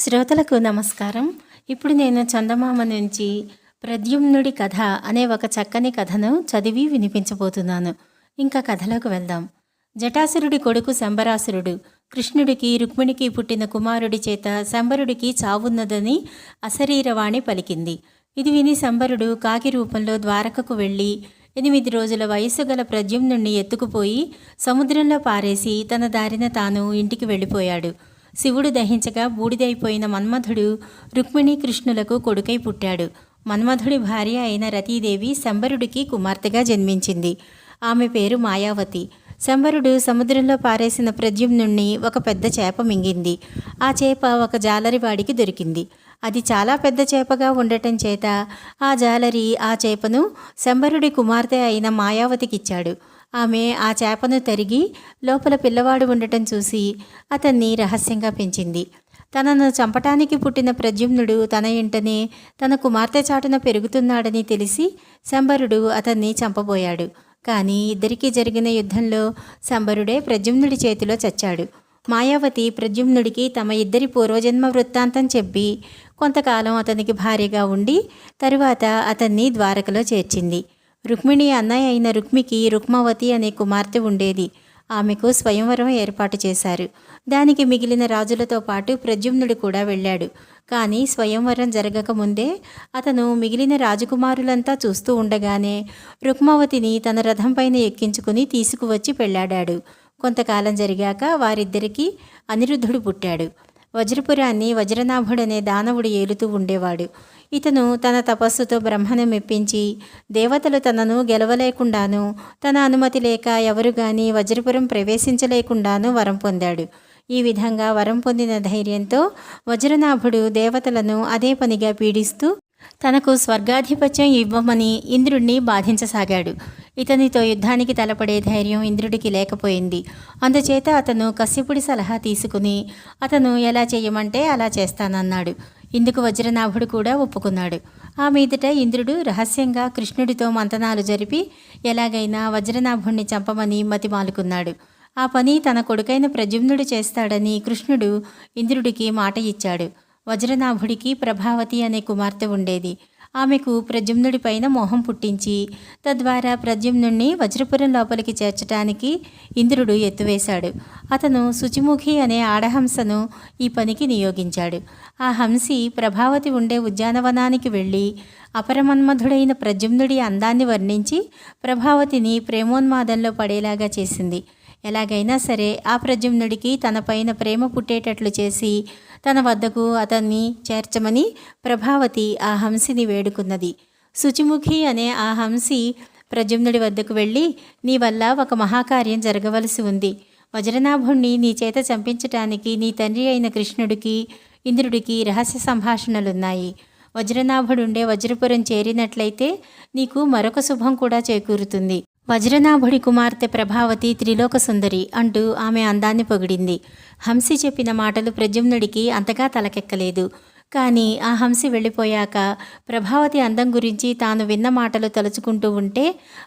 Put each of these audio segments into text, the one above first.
శ్రోతలకు నమస్కారం. ఇప్పుడు నేను చందమామ నుంచి ప్రద్యుమ్నుడి కథ అనే ఒక చక్కని కథను చదివి వినిపించబోతున్నాను. ఇంకా కథలోకి వెళ్దాం. జటాసురుడి కొడుకు శంబరాసురుడు కృష్ణుడికి రుక్మిణికి పుట్టిన కుమారుడి చేత శంబరుడికి చావున్నదని అశరీరవాణి పలికింది. ఇది విని శంబరుడు కాకి రూపంలో ద్వారకకు వెళ్ళి ఎనిమిది రోజుల వయస్సు గల ప్రద్యుమ్నుణ్ణి ఎత్తుకుపోయి సముద్రంలో పారేసి తన దారిన తాను ఇంటికి వెళ్ళిపోయాడు. శివుడు దహించగా బూడిదైపోయిన మన్మధుడు రుక్మిణి కృష్ణులకు కొడుకై పుట్టాడు. మన్మధుడి భార్య అయిన రతీదేవి శంబరుడికి కుమార్తెగా జన్మించింది. ఆమె పేరు మాయావతి. శంబరుడు సముద్రంలో పారేసిన ప్రద్యుమ్నుణ్ణి ఒక పెద్ద చేప మింగింది. ఆ చేప ఒక జాలరివాడికి దొరికింది. అది చాలా పెద్ద చేపగా ఉండటం చేత ఆ జాలరి ఆ చేపను శంబరుడి కుమార్తె అయిన మాయావతికిచ్చాడు. ఆమె ఆ చేపను తరిగి లోపల పిల్లవాడు ఉండటం చూసి అతన్ని రహస్యంగా పెంచింది. తనను చంపటానికి పుట్టిన ప్రద్యుమ్నుడు తన ఇంటనే తన కుమార్తె చాటున పెరుగుతున్నాడని తెలిసి శంబరుడు అతన్ని చంపబోయాడు. కానీ ఇద్దరికీ జరిగిన యుద్ధంలో శంబరుడే ప్రద్యుమ్నుడి చేతిలో చచ్చాడు. మాయావతి ప్రద్యుమ్నుడికి తమ ఇద్దరి పూర్వజన్మ వృత్తాంతం చెప్పి కొంతకాలం అతనికి భార్యగా ఉండి తరువాత అతన్ని ద్వారకలో చేర్చింది. రుక్మిణి అన్నయ్య అయిన రుక్మికి రుక్మావతి అనే కుమార్తె ఉండేది. ఆమెకు స్వయంవరం ఏర్పాటు చేశారు. దానికి మిగిలిన రాజులతో పాటు ప్రద్యుమ్నుడు కూడా వెళ్ళాడు. కానీ స్వయంవరం జరగకముందే అతను మిగిలిన రాజకుమారులంతా చూస్తూ ఉండగానే రుక్మవతిని తన రథం పైన ఎక్కించుకుని తీసుకువచ్చి పెళ్ళాడాడు. కొంతకాలం జరిగాక వారిద్దరికీ అనిరుద్ధుడు పుట్టాడు. వజ్రపురాన్ని వజ్రనాభుడనే దానవుడు ఏలుతూ ఉండేవాడు. ఇతను తన తపస్సుతో బ్రహ్మను మెప్పించి దేవతలు తనను గెలవలేకుండాను తన అనుమతి లేక ఎవరు గాని వజ్రపురం ప్రవేశించలేకుండాను వరం పొందాడు. ఈ విధంగా వరం పొందిన ధైర్యంతో వజ్రనాభుడు దేవతలను అదే పనిగా పీడిస్తూ తనకు స్వర్గాధిపత్యం ఇవ్వమని ఇంద్రుణ్ణి బాధించసాగాడు. ఇతనితో యుద్ధానికి తలపడే ధైర్యం ఇంద్రుడికి లేకపోయింది. అందుచేత అతను కశ్యపుడి సలహా తీసుకుని అతను ఎలా చేయమంటే అలా చేస్తానన్నాడు. ఇందుకు వజ్రనాభుడు కూడా ఒప్పుకున్నాడు. ఆ మీదట ఇంద్రుడు రహస్యంగా కృష్ణుడితో మంతనాలు జరిపి ఎలాగైనా వజ్రనాభుణ్ణి చంపమని మతిమాలుకున్నాడు. ఆ పని తన కొడుకైన ప్రజుమ్నుడు చేస్తాడని కృష్ణుడు ఇంద్రుడికి మాట ఇచ్చాడు. వజ్రనాభుడికి ప్రభావతి అనే కుమార్తె ఉండేది. ఆమెకు ప్రజుమ్నుడిపైన మోహం పుట్టించి తద్వారా ప్రద్యుమ్నుణ్ణి వజ్రపురం లోపలికి చేర్చటానికి ఇంద్రుడు ఎత్తువేశాడు. అతను శుచిముఖి అనే ఆడహంసను ఈ పనికి నియోగించాడు. ఆ హంసి ప్రభావతి ఉండే ఉద్యానవనానికి వెళ్ళి అపరమన్మధుడైన ప్రద్యుమ్నుడి అందాన్ని వర్ణించి ప్రభావతిని ప్రేమోన్మాదంలో పడేలాగా చేసింది. ఎలాగైనా సరే ఆ ప్రజుమ్నుడికి తనపైన ప్రేమ పుట్టేటట్లు చేసి తన వద్దకు అతన్ని చేర్చమని ప్రభావతి ఆ హంసిని వేడుకున్నది. శుచిముఖి అనే ఆ హంసి ప్రజుమ్నుడి వద్దకు వెళ్ళి నీ వల్ల ఒక మహాకార్యం జరగవలసి ఉంది. వజ్రనాభుణ్ణి నీ చేత చంపించటానికి నీ తండ్రి అయిన కృష్ణుడికి ఇంద్రుడికి రహస్య సంభాషణలున్నాయి. వజ్రనాభుడుండే వజ్రపురం చేరినట్లయితే నీకు మరొక శుభం కూడా చేకూరుతుంది. వజ్రనాభుడి కుమార్తె ప్రభావతి త్రిలోక సుందరి అంటూ ఆమె అందాన్ని పొగిడింది. హంసి చెప్పిన మాటలు ప్రజుమ్నుడికి అంతగా తలకెక్కలేదు. కానీ ఆ హంసి వెళ్ళిపోయాక ప్రభావతి అందం గురించి తాను విన్న మాటలు తలుచుకుంటూ ఉంటే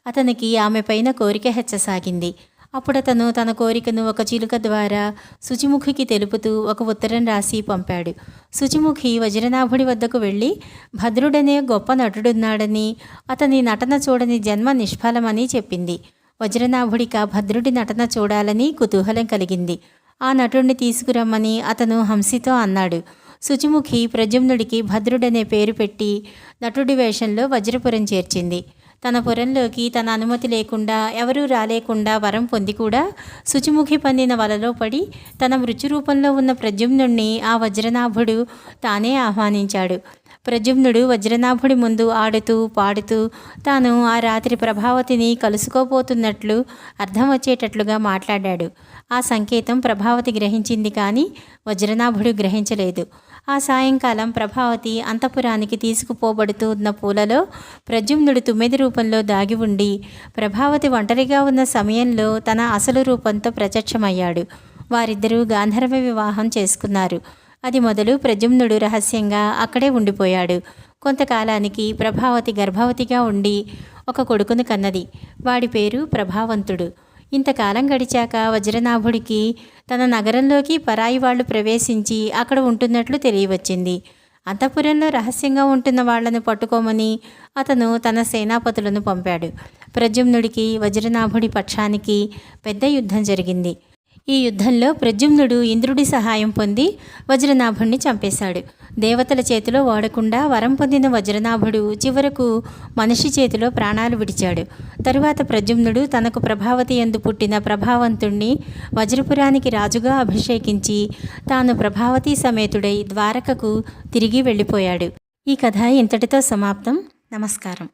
అతనికి ఆమె పైన కోరిక హెచ్చసాగింది. అప్పుడతను తన కోరికను ఒక చిలుక ద్వారా శుచిముఖికి తెలుపుతూ ఒక ఉత్తరం రాసి పంపాడు. శుచిముఖి వజ్రనాభుడి వద్దకు వెళ్ళి భద్రుడనే గొప్ప నటుడున్నాడని అతని నటన చూడని జన్మ నిష్ఫలమని చెప్పింది. వజ్రనాభుడిక భద్రుడి నటన చూడాలని కుతూహలం కలిగింది. ఆ నటుడిని తీసుకురమ్మని అతను హంసితో అన్నాడు. శుచిముఖి ప్రజుమ్నుడికి భద్రుడనే పేరు పెట్టి నటుడి వేషంలో వజ్రపురం చేర్చింది. తన పొరంలోకి తన అనుమతి లేకుండా ఎవరూ రాలేకుండా వరం పొంది కూడా శుచిముఖి పందిన వలలో పడి తన మృత్యు రూపంలో ఉన్న ప్రజుమ్నుణ్ణి ఆ వజ్రనాభుడు తానే ఆహ్వానించాడు. ప్రజుమ్నుడు వజ్రనాభుడి ముందు ఆడుతూ పాడుతూ తాను ఆ రాత్రి ప్రభావతిని కలుసుకోబోతున్నట్లు అర్థం వచ్చేటట్లుగా మాట్లాడాడు. ఆ సంకేతం ప్రభావతి గ్రహించింది కానీ వజ్రనాభుడు గ్రహించలేదు. ఆ సాయంకాలం ప్రభావతి అంతఃపురానికి తీసుకుపోబడుతూ ఉన్న పూలలో ప్రజుమ్నుడు తుమ్మెది రూపంలో దాగి ఉండి ప్రభావతి ఒంటరిగా ఉన్న సమయంలో తన అసలు రూపంతో ప్రత్యక్షమయ్యాడు. వారిద్దరూ గాంధర్వ వివాహం చేసుకున్నారు. అది మొదలు ప్రజుమ్నుడు రహస్యంగా అక్కడే ఉండిపోయాడు. కొంతకాలానికి ప్రభావతి గర్భవతిగా ఉండి ఒక కొడుకును కన్నది. వాడి పేరు ప్రభావంతుడు. ఇంతకాలం గడిచాక వజ్రనాభుడికి తన నగరంలోకి పరాయి వాళ్ళు ప్రవేశించి అక్కడ ఉంటున్నట్లు తెలియవచ్చింది. అంతఃపురంలో రహస్యంగా ఉంటున్న వాళ్ళను పట్టుకోమని అతను తన సేనాపతులను పంపాడు. ప్రజుమ్నుడికి వజ్రనాభుడి పక్షానికి పెద్ద యుద్ధం జరిగింది. ఈ యుద్ధంలో ప్రద్యుమ్నుడు ఇంద్రుడి సహాయం పొంది వజ్రనాభుణ్ణి చంపేశాడు. దేవతల చేతిలో ఓడకుండా వరం పొందిన వజ్రనాభుడు చివరకు మనిషి చేతిలో ప్రాణాలు విడిచాడు. తరువాత ప్రద్యుమ్నుడు తనకు ప్రభావతి ఎందు పుట్టిన ప్రభావంతుణ్ణి వజ్రపురానికి రాజుగా అభిషేకించి తాను ప్రభావతి సమేతుడై ద్వారకకు తిరిగి వెళ్ళిపోయాడు. ఈ కథ ఇంతటితో సమాప్తం. నమస్కారం.